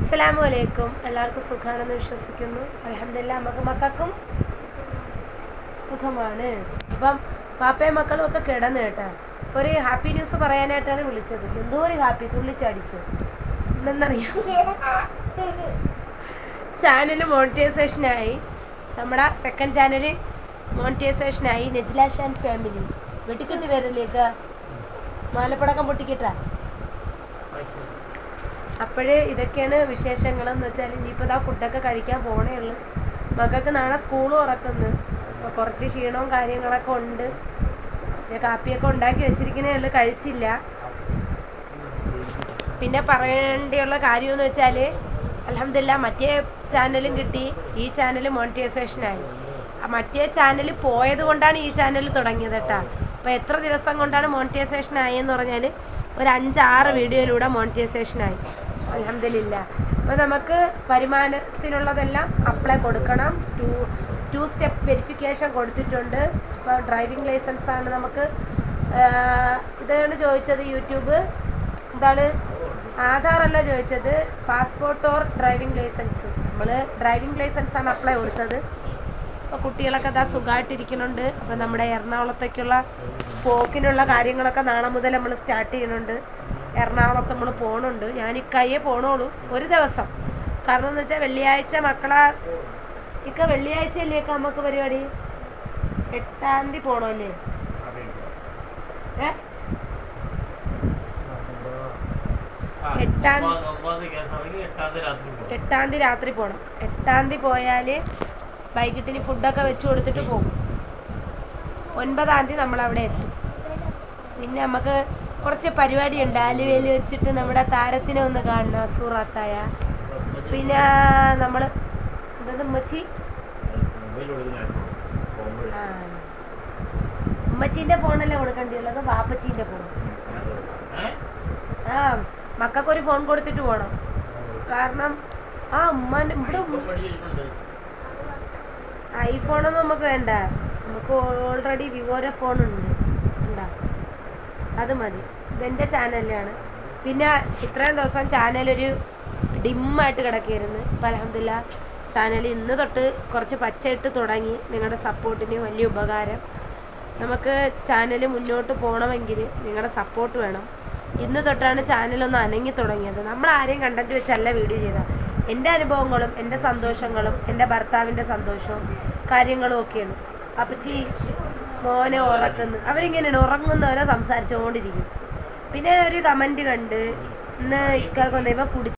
അസ്സലാമു അലൈക്കും എല്ലാവർക്കും സുഖമാണെന്ന് വിശ്വസിക്കുന്നു. അലഹമില്ല നമുക്ക് മക്കൾക്കും സുഖമാണ്. അപ്പം പാപ്പയും മക്കളും ഒക്കെ കിടന്നു കേട്ടോ. അപ്പോൾ ഒരു ഹാപ്പി ന്യൂസ് പറയാനായിട്ടാണ് വിളിച്ചത്. എന്തോ ഒരു ഹാപ്പി തുള്ളിച്ചടിക്കും എന്തെന്നറിയാം ചാനൽ മോണിറ്റൈസേഷനായി നമ്മുടെ സെക്കൻഡ് ചാനൽ മോണിറ്റൈസേഷനായി നെജ്ല ആൻഡ് ഫാമിലി വെട്ടിക്കെട്ടി വരല്ലേക്ക് മാലപ്പടക്കം പൊട്ടിക്കിട്ടാ? അപ്പോഴേ ഇതൊക്കെയാണ് വിശേഷങ്ങളെന്ന് വെച്ചാൽ ഇനിയിപ്പോൾ ഇതാ ഫുഡൊക്കെ കഴിക്കാൻ പോണേ ഉള്ളു. മകൾക്ക് നാളെ സ്കൂൾ തുറക്കുന്നു അപ്പോൾ കുറച്ച് ക്ഷീണവും കാര്യങ്ങളൊക്കെ ഉണ്ട്. പിന്നെ കാപ്പിയൊക്കെ ഉണ്ടാക്കി വെച്ചിരിക്കുന്നേ ഉള്ളൂ കഴിച്ചില്ല. പിന്നെ പറയേണ്ടിയുള്ള കാര്യമെന്ന് വെച്ചാൽ അലഹമില്ല മറ്റേ ചാനലും കിട്ടി. ഈ ചാനൽ മോണിറ്റൈസേഷനായി മറ്റേ ചാനൽ പോയത് കൊണ്ടാണ് ഈ ചാനൽ തുടങ്ങിയത് കേട്ടോ. അപ്പോൾ എത്ര ദിവസം കൊണ്ടാണ് മോണിറ്റൈസേഷൻ ആയെന്ന് പറഞ്ഞാൽ ഒരു അഞ്ചാറ് വീഡിയോയിലൂടെ മോണിറ്റൈസേഷനായി അലഹമില്ല അപ്പോൾ നമുക്ക് വരുമാനത്തിനുള്ളതെല്ലാം അപ്ലൈ കൊടുക്കണം. ടു ടു സ്റ്റെപ്പ് വെരിഫിക്കേഷൻ കൊടുത്തിട്ടുണ്ട്. അപ്പോൾ ഡ്രൈവിംഗ് ലൈസൻസ് ആണ് നമുക്ക്. ഇതാണ് ചോദിച്ചത് യൂട്യൂബ്. എന്താണ്? ആധാറല്ല ചോദിച്ചത്. പാസ്പോർട്ട് ഓർ ഡ്രൈവിംഗ് ലൈസൻസ് നമ്മൾ ഡ്രൈവിംഗ് ലൈസൻസ് ആണ് അപ്ലൈ കൊടുത്തത്. അപ്പോൾ കുട്ടികളൊക്കെ അതാ സുഖമായിട്ടിരിക്കുന്നുണ്ട് അപ്പോൾ നമ്മുടെ എറണാകുളത്തേക്കുള്ള പോക്കിനുള്ള കാര്യങ്ങളൊക്കെ നാളെ മുതൽ നമ്മൾ സ്റ്റാർട്ട് ചെയ്യുന്നുണ്ട്. എറണാകുളത്ത് നമ്മൾ പോകണുണ്ട് ഞാൻ ഇക്കയ്യേ പോണോളൂ ഒരു ദിവസം. കാരണം എന്ന് വെച്ചാൽ വെള്ളിയാഴ്ച മക്കളെ ഇക്ക വെള്ളിയാഴ്ച അല്ലേ ഇക്ക നമുക്ക് പരിപാടി? എട്ടാം തീയതി പോണോ ഏ? എട്ടാം എട്ടാം തീയതി രാത്രി പോകണം എട്ടാം തീയതി പോയാൽ വൈകിട്ടിന് ഫുഡൊക്കെ വെച്ച് കൊടുത്തിട്ട് പോകും. ഒൻപതാം തീയതി നമ്മൾ അവിടെ എത്തും. പിന്നെ നമുക്ക് കുറച്ച് പരിപാടിയുണ്ട്. ആലുവയിൽ വെച്ചിട്ട് നമ്മുടെ താരത്തിനെ ഒന്ന് കാണണം സൂറാത്തായ പിന്നെ നമ്മൾ എന്തത് ഉമ്മച്ചി? ആ. ഉമ്മച്ചീന്റെ ഫോണല്ലേ കൊടുക്കേണ്ടിയുള്ളത്? വാപ്പച്ചീന്റെ ഫോൺ ആ മക്കൾക്കൊരു ഫോൺ കൊടുത്തിട്ട് പോകണം കാരണം ആ ഉമ്മ ഇവിടെ ഐഫോണൊന്നും നമുക്ക് വേണ്ട. നമുക്ക് ഓൾറെഡി വിവോയുടെ ഫോൺ ഉണ്ട് ഉണ്ടാ? അത് മതി. ഇതെന്റെ ചാനലിലാണ്. പിന്നെ ഇത്രയും ദിവസം ചാനലൊരു ഡിമ്മായിട്ട് കിടക്കുകയായിരുന്നു ഇപ്പം അലഹമില്ല ചാനൽ ഇന്ന് തൊട്ട് കുറച്ച് പച്ചയിട്ട് തുടങ്ങി. നിങ്ങളുടെ സപ്പോർട്ടിന് വലിയ ഉപകാരം. നമുക്ക് ചാനൽ മുന്നോട്ട് പോകണമെങ്കിൽ നിങ്ങളുടെ സപ്പോർട്ട് വേണം. ഇന്ന് തൊട്ടാണ് ചാനലൊന്ന് അനങ്ങി തുടങ്ങിയത്. നമ്മൾ ആരെയും കണ്ടന്റ് വെച്ചല്ല വീഡിയോ ചെയ്ത. എന്റെ അനുഭവങ്ങളും എന്റെ സന്തോഷങ്ങളും എന്റെ ഭർത്താവിന്റെ സന്തോഷവും കാര്യങ്ങളും ഒക്കെയാണ്. അപ്പച്ചി മോനെ ഉറക്കുന്നു. അവരിങ്ങനെയാണ് ഉറങ്ങുന്നവരെ സംസാരിച്ചുകൊണ്ടിരിക്കും. പിന്നെ ഒരു കമന്റ് കണ്ട് ഇന്ന് ഇക്കാക്കൊന്ന് കുടി